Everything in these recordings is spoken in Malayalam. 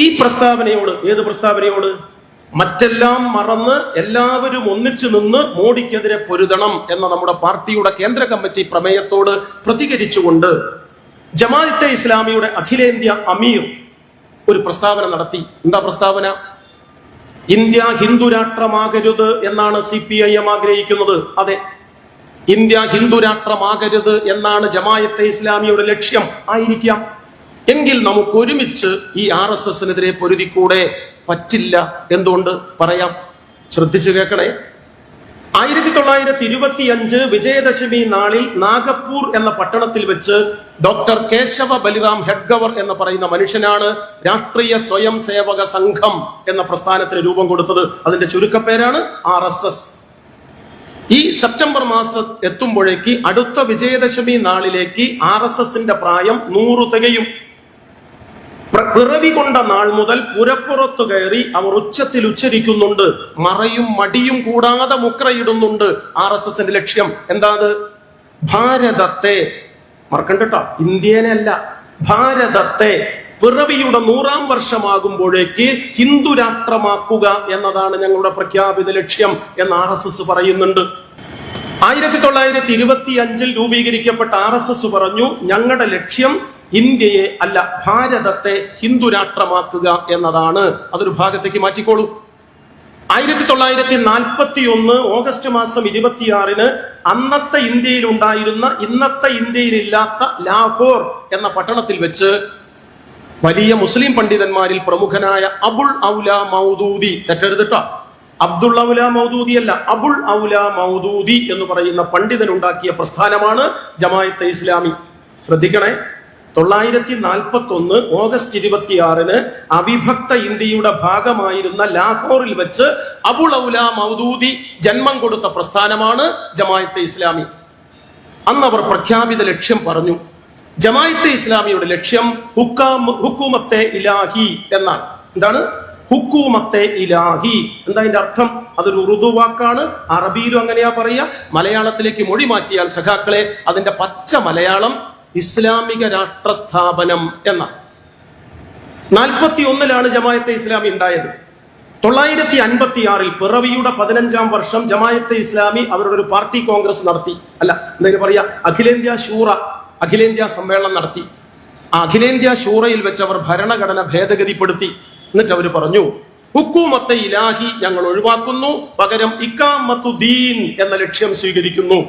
ഈ പ്രസ്താവനയോട് ഏത് പ്രസ്താവനയോട്? മറ്റെല്ലാം മറന്ന് എല്ലാവരും ഒന്നിച്ചു നിന്ന് മോഡിക്കെതിരെ പൊരുതണം എന്ന നമ്മുടെ പാർട്ടിയുടെ കേന്ദ്ര കമ്മിറ്റി പ്രമേയത്തോട് പ്രതികരിച്ചുകൊണ്ട് ജമാഅത്തെ ഇസ്ലാമിയുടെ അഖിലേന്ത്യ അമീർ ഒരു പ്രസ്താവന നടത്തി. എന്താ പ്രസ്താവന? ഇന്ത്യ ഹിന്ദു രാഷ്ട്രമാകരുത് എന്നാണ് സി പി ഐ എം ആഗ്രഹിക്കുന്നത്. അതെ. ഇന്ത്യ ഹിന്ദു രാഷ്ട്രമാകരുത് എന്നാണ് ജമായത്തെ ഇസ്ലാമിയുടെ ലക്ഷ്യം. ആയിരിക്കാം. എങ്കിൽ നമുക്ക് ഒരുമിച്ച് ഈ ആർ എസ് എസിനെതിരെ പൊരുതിക്കൂടെ പറ്റില്ല എന്തുകൊണ്ട് പറയാം? ശ്രദ്ധിച്ചു കേൾക്കണേ. ആയിരത്തി തൊള്ളായിരത്തി ഇരുപത്തി അഞ്ച് വിജയദശമി നാളിൽ നാഗപ്പൂർ എന്ന പട്ടണത്തിൽ വെച്ച് ഡോക്ടർ കേശവ ബലിറാം ഹെഡ്ഗവർ എന്ന് പറയുന്ന മനുഷ്യനാണ് രാഷ്ട്രീയ സ്വയം സേവക സംഘം എന്ന പ്രസ്ഥാനത്തിന് രൂപം കൊടുത്തത്. അതിന്റെ ചുരുക്കപ്പേരാണ് ആർ എസ് എസ്. ഈ സെപ്റ്റംബർ മാസം എത്തുമ്പോഴേക്ക് അടുത്ത വിജയദശമി നാളിലേക്ക് ആർ എസ് എസിന്റെ പ്രായം നൂറ് തികയും. പിറവി കൊണ്ട നാൾ മുതൽ പുരപ്പുറത്തു കയറി അവർ ഉച്ചത്തിൽ ഉച്ചരിക്കുന്നുണ്ട്. മറയും മടിയും കൂടാതെ മുക്രയിടുന്നുണ്ട്. ആർ എസ് എസിന്റെ ലക്ഷ്യം എന്താത് ഭാരതത്തെ മറക്കണ്ടട്ടോ ഇന്ത്യനല്ല ഭാരതത്തെ പിറവിയുടെ നൂറാം വർഷമാകുമ്പോഴേക്ക് ഹിന്ദു രാഷ്ട്രമാക്കുക എന്നതാണ് ഞങ്ങളുടെ പ്രഖ്യാപിത ലക്ഷ്യം എന്ന് ആർ എസ് എസ് പറയുന്നുണ്ട്. ആയിരത്തി തൊള്ളായിരത്തി ഇരുപത്തി അഞ്ചിൽ രൂപീകരിക്കപ്പെട്ട ആർ എസ് എസ് പറഞ്ഞു ഞങ്ങളുടെ ലക്ഷ്യം ഇന്ത്യയെ അല്ല ഭാരതത്തെ ഹിന്ദുരാഷ്ട്രമാക്കുക എന്നതാണ് അതൊരു ഭാഗത്തേക്ക് മാറ്റിക്കോളൂ. ആയിരത്തി തൊള്ളായിരത്തി നാൽപ്പത്തി ഒന്ന് ഓഗസ്റ്റ് മാസം ഇരുപത്തിയാറിന് അന്നത്തെ ഇന്ത്യയിൽ ഉണ്ടായിരുന്ന ഇന്നത്തെ ഇന്ത്യയിൽ ഇല്ലാത്ത ലാഹോർ എന്ന പട്ടണത്തിൽ വെച്ച് വലിയ മുസ്ലിം പണ്ഡിതന്മാരിൽ പ്രമുഖനായ അബുൾ ഔല മൗദൂദി തെറ്റെടുത്തിട്ടോ അബ്ദുൾ ഔല മൗദൂദി അല്ല അബുൾ ഔല മൗദൂദി എന്ന് പറയുന്ന പണ്ഡിതൻ ഉണ്ടാക്കിയ പ്രസ്ഥാനമാണ് ജമായത്തെ ഇസ്ലാമി. ശ്രദ്ധിക്കണേ. തൊള്ളായിരത്തി നാൽപ്പത്തി ഒന്ന് ഓഗസ്റ്റ് ഇരുപത്തിയാറിന് അവിഭക്ത ഇന്ത്യയുടെ ഭാഗമായിരുന്ന ലാഹോറിൽ വെച്ച് അബുൾ ഔല മൗദൂദി ജന്മം കൊടുത്ത പ്രസ്ഥാനമാണ് ജമായത്തെ ഇസ്ലാമി. അന്ന് അവർ പ്രഖ്യാപിത ലക്ഷ്യം പറഞ്ഞു. ജമായത്തെ ഇസ്ലാമിയുടെ ലക്ഷ്യം ഹുക്കാം ഹുക്കൂമത്തെ ഇലാഹി എന്നാണ്. എന്താണ്? ഹുക്കൂമത്തെ ഇലാഹി. എന്താ അതിന്റെ അർത്ഥം? അതൊരു ഉറുദു വാക്കാണ്. അറബിയിലും അങ്ങനെയാ പറയുക. മലയാളത്തിലേക്ക് മൊഴി മാറ്റിയാൽ സഖാക്കളെ അതിന്റെ പച്ച മലയാളം ഇസ്ലാമിക രാഷ്ട്ര സ്ഥാപനം എന്ന. നാൽപ്പത്തി ഒന്നിലാണ് ജമായത്തെ ഇസ്ലാമി ഉണ്ടായത്. തൊള്ളായിരത്തി അൻപത്തി ആറിൽ പിറവിയുടെ പതിനഞ്ചാം വർഷം ജമായത്തെ ഇസ്ലാമി അവരുടെ ഒരു പാർട്ടി കോൺഗ്രസ് നടത്തി. അല്ല എന്തെങ്കിലും പറയാ? അഖിലേന്ത്യാ ഷൂറ അഖിലേന്ത്യാ സമ്മേളനം നടത്തി. ആ അഖിലേന്ത്യാ ശൂറയിൽ വെച്ച് അവർ ഭരണഘടന ഭേദഗതിപ്പെടുത്തി. എന്നിട്ട് അവർ പറഞ്ഞു ഹുക്കൂമത്തെ ഇലാഹി ഞങ്ങൾ ഒഴിവാക്കുന്നു പകരം ഇക്കാമത്തു ദീൻ എന്ന ലക്ഷ്യം സ്വീകരിക്കുന്നു.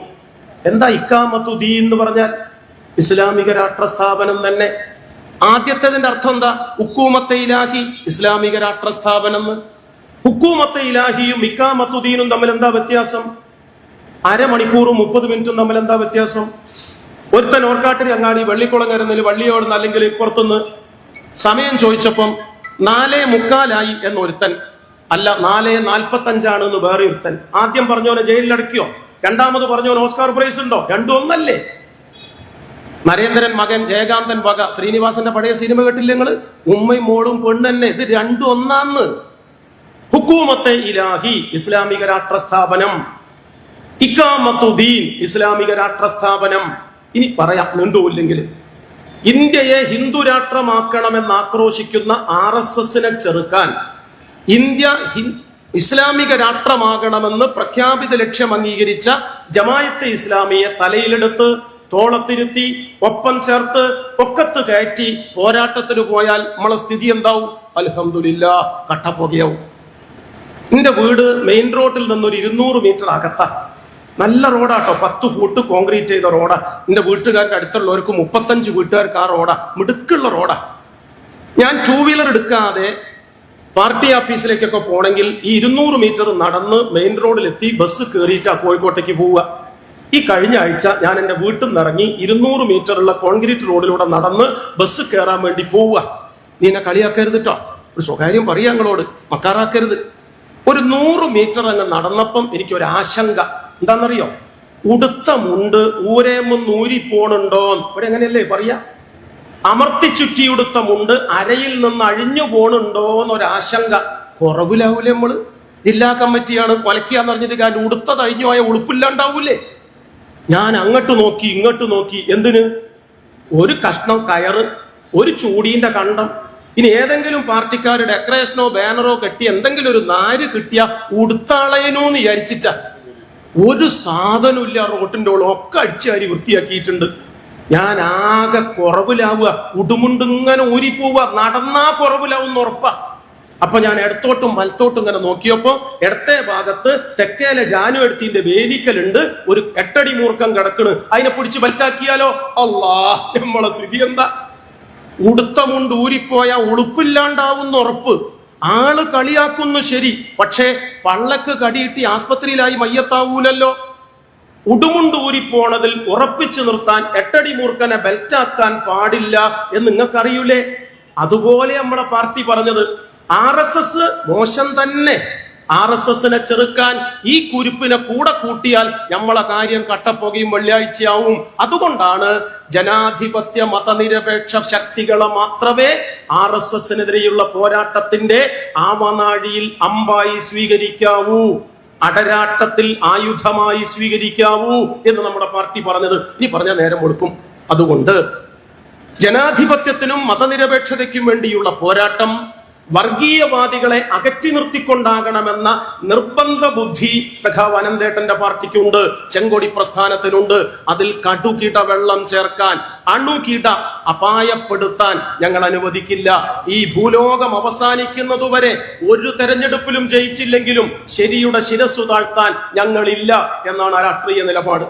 എന്താ ഇക്കാമത്തു ദീൻ എന്ന് പറഞ്ഞാൽ? ഇസ്ലാമിക രാഷ്ട്ര സ്ഥാപനം തന്നെ. ആദ്യത്തേതിന്റെ അർത്ഥം എന്താ? ഹുക്കൂമത്തെ ഇലാഹി ഇസ്ലാമിക രാഷ്ട്ര സ്ഥാപനം എന്ന് ഹുക്കൂമത്തെ ഇലാഹിയും ഇക്കാമത്തുദ്ദീനും തമ്മിൽ എന്താ വ്യത്യാസം? അരമണിക്കൂറും മുപ്പത് മിനിറ്റും തമ്മിൽ എന്താ വ്യത്യാസം? ഒരുത്തൻ ഓർക്കാട്ടിരി അങ്ങാടി വെള്ളിക്കുളങ്ങരുന്നതിൽ വള്ളിയോടുന്ന് അല്ലെങ്കിൽ പുറത്തുനിന്ന് സമയം ചോദിച്ചപ്പം നാലേ മുക്കാലായി എന്നൊരുത്തൻ അല്ല നാലേ നാൽപ്പത്തഞ്ചാണ് എന്ന് വേറെ ഒരുത്തൻ ആദ്യം പറഞ്ഞവനെ ജയിലിലടക്കിയോ? രണ്ടാമത് പറഞ്ഞവന് ഓസ്കാർ പ്രൈസ് ഉണ്ടോ? രണ്ടും ഒന്നല്ലേ? നരേന്ദ്രൻ മകൻ ജയകാന്തൻ വക. ശ്രീനിവാസന്റെ പഴയ സിനിമ കേട്ടില്ല നിങ്ങൾ? ഉമ്മയും മോളും പെണ്ണെന്നെ. ഇത് രണ്ടും ഒന്നാന്ന്. ഹുക്കൂമത്തെ ഇലാഹി ഇസ്ലാമിക രാഷ്ട്ര സ്ഥാപനം ഇക്കാമത്തുദ്ദീൻ ഇസ്ലാമിക രാഷ്ട്ര സ്ഥാപനം ഇനി പറയാം ഇല്ലെങ്കിലും. ഇന്ത്യയെ ഹിന്ദു രാഷ്ട്രമാക്കണമെന്ന് ആക്രോശിക്കുന്ന ആർ എസ് എസിനെ ചെറുക്കാൻ ഇന്ത്യ ഇസ്ലാമിക രാഷ്ട്രമാകണമെന്ന് പ്രഖ്യാപിത ലക്ഷ്യം അംഗീകരിച്ച ജമായത്തെ ഇസ്ലാമിയെ തലയിലെടുത്ത് തോളത്തിരുത്തി ഒപ്പം ചേർത്ത് ഒക്കത്ത് കയറ്റി പോരാട്ടത്തിന് പോയാൽ നമ്മളെ സ്ഥിതി എന്താവും? അലഹമില്ല കട്ടപ്പുകയാവും. എന്റെ വീട് മെയിൻ റോഡിൽ നിന്നൊരു ഇരുന്നൂറ് മീറ്റർ അകത്ത. നല്ല റോഡാട്ടോ പത്ത് ഫൂട്ട് കോൺക്രീറ്റ് ചെയ്ത റോഡാ. എന്റെ വീട്ടുകാർക്ക് അടുത്തുള്ളവർക്ക് മുപ്പത്തഞ്ച് വീട്ടുകാർക്ക് ആ റോഡാ. മിടുക്കുള്ള റോഡാ. ഞാൻ ടൂ വീലർ എടുക്കാതെ പാർട്ടി ഓഫീസിലേക്കൊക്കെ പോണെങ്കിൽ ഈ ഇരുന്നൂറ് മീറ്റർ നടന്ന് മെയിൻ റോഡിലെത്തി ബസ് കയറിയിട്ടാ കോഴിക്കോട്ടേക്ക് പോവുക. ഈ കഴിഞ്ഞ ആഴ്ച ഞാൻ എന്റെ വീട്ടിൽ നിന്ന് ഇറങ്ങി ഇരുന്നൂറ് മീറ്ററുള്ള കോൺക്രീറ്റ് റോഡിലൂടെ നടന്ന് ബസ് കയറാൻ വേണ്ടി പോവുക. നീ എന്നെ കളിയാക്കരുത് കേട്ടോ ഒരു സ്വകാര്യം പറയാ ഞങ്ങളോട് മക്കാറാക്കരുത്. ഒരു നൂറ് മീറ്റർ അങ്ങ് നടന്നപ്പം എനിക്ക് ഒരു ആശങ്ക എന്താണെന്നറിയോ ഉടുത്ത മുണ്ട് ഊരേമൊന്ന് ഊരി പോണുണ്ടോ ഇവിടെ എങ്ങനെയല്ലേ പറയാ? അമർത്തി ചുറ്റിയുടുത്ത മുണ്ട് അരയിൽ നിന്ന് അഴിഞ്ഞു പോണുണ്ടോ എന്നൊരാശങ്ക കുറവിലാവൂലേ നമ്മൾ ജില്ലാ കമ്മിറ്റിയാണ് കൊലക്കാന്ന് പറഞ്ഞിട്ട് കാര്യം ഉടുത്തത് അഴിഞ്ഞു പോയ ഉളുപ്പില്ലാണ്ടാവൂലേ? ഞാൻ അങ്ങോട്ട് നോക്കി ഇങ്ങോട്ട് നോക്കി. എന്തിന്? ഒരു കഷ്ണം കയറ് ഒരു ചൂടീന്റെ കണ്ടം. ഇനി ഏതെങ്കിലും പാർട്ടിക്കാർ ഡെക്കറേഷനോ ബാനറോ കെട്ടി എന്തെങ്കിലും ഒരു നാര് കിട്ടിയ ഉടുത്താളയനോ എന്ന് വിചാരിച്ചിട്ട. ഒരു സാധനമില്ല റോട്ടിന്റെ ഉള്ളിൽ. ഒക്കെ അടിച്ചാരി വൃത്തിയാക്കിയിട്ടുണ്ട്. ഞാൻ ആകെ കുറവിലാവുക. ഉടുമുണ്ടിങ്ങനെ ഊരിപ്പോവുക. നടന്നാ കുറവിലാവുന്ന ഉറപ്പാ. അപ്പൊ ഞാൻ ഇടത്തോട്ടും വലത്തോട്ടും ഇങ്ങനെ നോക്കിയപ്പോ ഇടത്തെ ഭാഗത്ത് തെക്കേലെ ജാനു എടുത്തിന്റെ വേലിക്കലുണ്ട്. ഒരു എട്ടടി മൂർക്കം കിടക്കണ്. അതിനെ പിടിച്ച് വലുതാക്കിയാലോ? അല്ലാ നമ്മളെ സ്ഥിതി എന്താ? ഉടുത്ത മുണ്ട് ഊരിപ്പോയ ഉളുപ്പില്ലാണ്ടാവുന്ന ഉറപ്പ്. ആൾ കളിയാക്കുന്നു ശരി പക്ഷേ പള്ളക്ക് കടിയിട്ടി ആസ്പത്രിയിലായി മയ്യത്താവൂലല്ലോ. ഉടുമുണ്ട് ഊരിപ്പോണതിൽ ഉറപ്പിച്ചു നിർത്താൻ എട്ടടി മൂർഖനെ ബെൽറ്റാക്കാൻ പാടില്ല എന്ന് നിങ്ങൾക്കറിയൂലേ? അതുപോലെ നമ്മളെ പാർട്ടി പറഞ്ഞത് ആർ എസ് എസ് മോശം തന്നെ ആർ എസ് എസിനെ ചെറുക്കാൻ ഈ കുരിപ്പിനെ കൂടെ കൂട്ടിയാൽ നമ്മളെ കാര്യം കട്ടപ്പുകയും വെള്ളിയാഴ്ചയാവും. അതുകൊണ്ടാണ് ജനാധിപത്യ മതനിരപേക്ഷ ശക്തികളെ മാത്രമേ ആർ എസ് എസിനെതിരെയുള്ള പോരാട്ടത്തിന്റെ ആമനാഴിയിൽ അമ്പായി സ്വീകരിക്കാവൂ. അടരാട്ടത്തിൽ ആയുധമായി സ്വീകരിക്കാവൂ എന്ന് നമ്മുടെ പാർട്ടി പറഞ്ഞത്. ഇനി പറഞ്ഞ നേരം കൊടുക്കും അതുകൊണ്ട് ജനാധിപത്യത്തിനും മതനിരപേക്ഷതയ്ക്കും വേണ്ടിയുള്ള പോരാട്ടം വർഗീയവാദികളെ അകറ്റി നിർത്തിക്കൊണ്ടാകണമെന്ന നിർബന്ധ ബുദ്ധി സഖാവ് അനന്തേട്ടന്റെ പാർട്ടിക്കുണ്ട് ചെങ്കൊടി പ്രസ്ഥാനത്തിനുണ്ട് അതിൽ കടുകിട വെള്ളം ചേർക്കാൻ അണുകിട അപായപ്പെടുത്താൻ ഞങ്ങൾ അനുവദിക്കില്ല. ഈ ഭൂലോകം അവസാനിക്കുന്നതുവരെ ഒരു തെരഞ്ഞെടുപ്പിലും ജയിച്ചില്ലെങ്കിലും ശരിയുടെ ശിരസ്സു താഴ്ത്താൻ ഞങ്ങളില്ല എന്നാണ് ആ രാഷ്ട്രീയ നിലപാട്.